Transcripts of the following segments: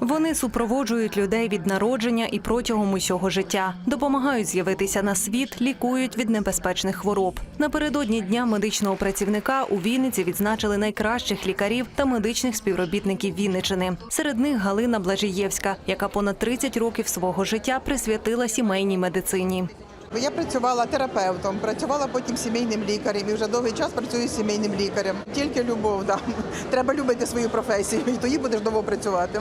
Вони супроводжують людей від народження і протягом усього життя, допомагають з'явитися на світ, лікують від небезпечних хвороб. Напередодні дня медичного працівника у Вінниці відзначили найкращих лікарів та медичних співробітників Вінничини. Серед них Галина Блажієвська, яка понад 30 років свого життя присвятила сімейній медицині. Я працювала терапевтом, працювала потім сімейним лікарем і вже довгий час працюю сімейним лікарем. Тільки любов, да. треба любити свою професію, і тоді будеш довго працювати.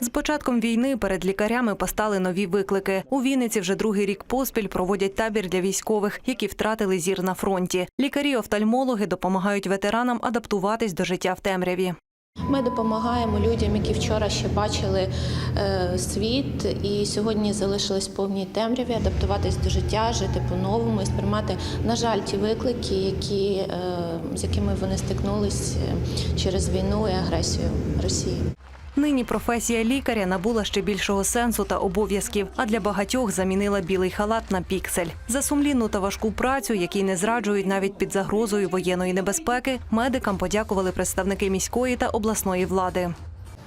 З початком війни перед лікарями постали нові виклики. У Вінниці вже другий рік поспіль проводять табір для військових, які втратили зір на фронті. Лікарі-офтальмологи допомагають ветеранам адаптуватись до життя в темряві. Ми допомагаємо людям, які вчора ще бачили е, світ і сьогодні залишились в повній темряві, адаптуватись до життя, жити по-новому і сприймати, на жаль, ті виклики, які, е, з якими вони стикнулись е, через війну і агресію Росії. Нині професія лікаря набула ще більшого сенсу та обов'язків, а для багатьох замінила білий халат на піксель. За сумлінну та важку працю, якій не зраджують навіть під загрозою воєнної небезпеки, медикам подякували представники міської та обласної влади.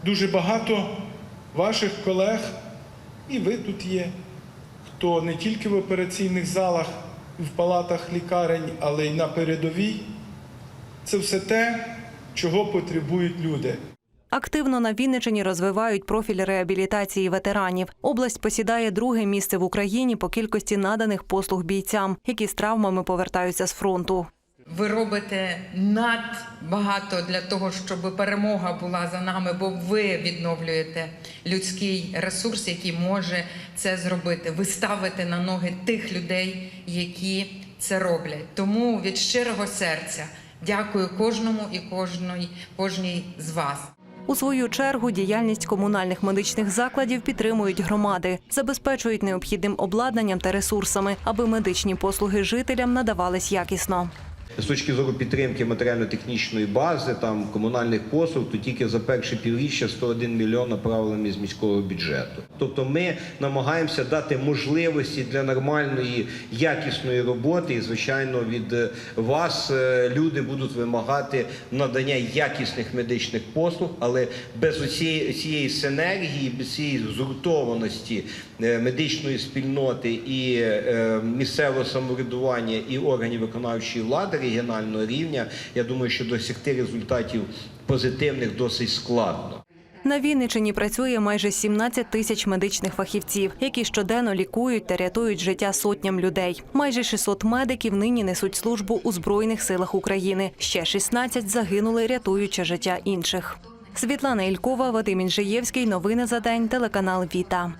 Дуже багато ваших колег, і ви тут є, хто не тільки в операційних залах, в палатах лікарень, але й на передовій. Це все те, чого потребують люди. Активно на Вінничині розвивають профіль реабілітації ветеранів. Область посідає друге місце в Україні по кількості наданих послуг бійцям, які з травмами повертаються з фронту. Ви робите надбагато для того, щоб перемога була за нами, бо ви відновлюєте людський ресурс, який може це зробити. Ви ставите на ноги тих людей, які це роблять. Тому від щирого серця дякую кожному і кожної, кожній з вас. У свою чергу діяльність комунальних медичних закладів підтримують громади, забезпечують необхідним обладнанням та ресурсами, аби медичні послуги жителям надавались якісно. З точки зору підтримки матеріально-технічної бази, там комунальних послуг, то тільки за перше півріччя 101 мільйон направлені з міського бюджету. Тобто ми намагаємося дати можливості для нормальної, якісної роботи. І, звичайно, від е, вас е, люди будуть вимагати надання якісних медичних послуг, але без оцієї, цієї синергії, без цієї згуртованості е, медичної спільноти і місцевого самоврядування і органів виконавчої влади регіонального рівня, я думаю, що досягти результатів позитивних досить складно. На Вінничині працює майже 17 тисяч медичних фахівців, які щоденно лікують та рятують життя сотням людей. Майже 600 медиків нині несуть службу у Збройних силах України. Ще 16 загинули, рятуючи життя інших. Світлана Ількова, Вадим Інжиєвський. Новини за день. Телеканал Віта.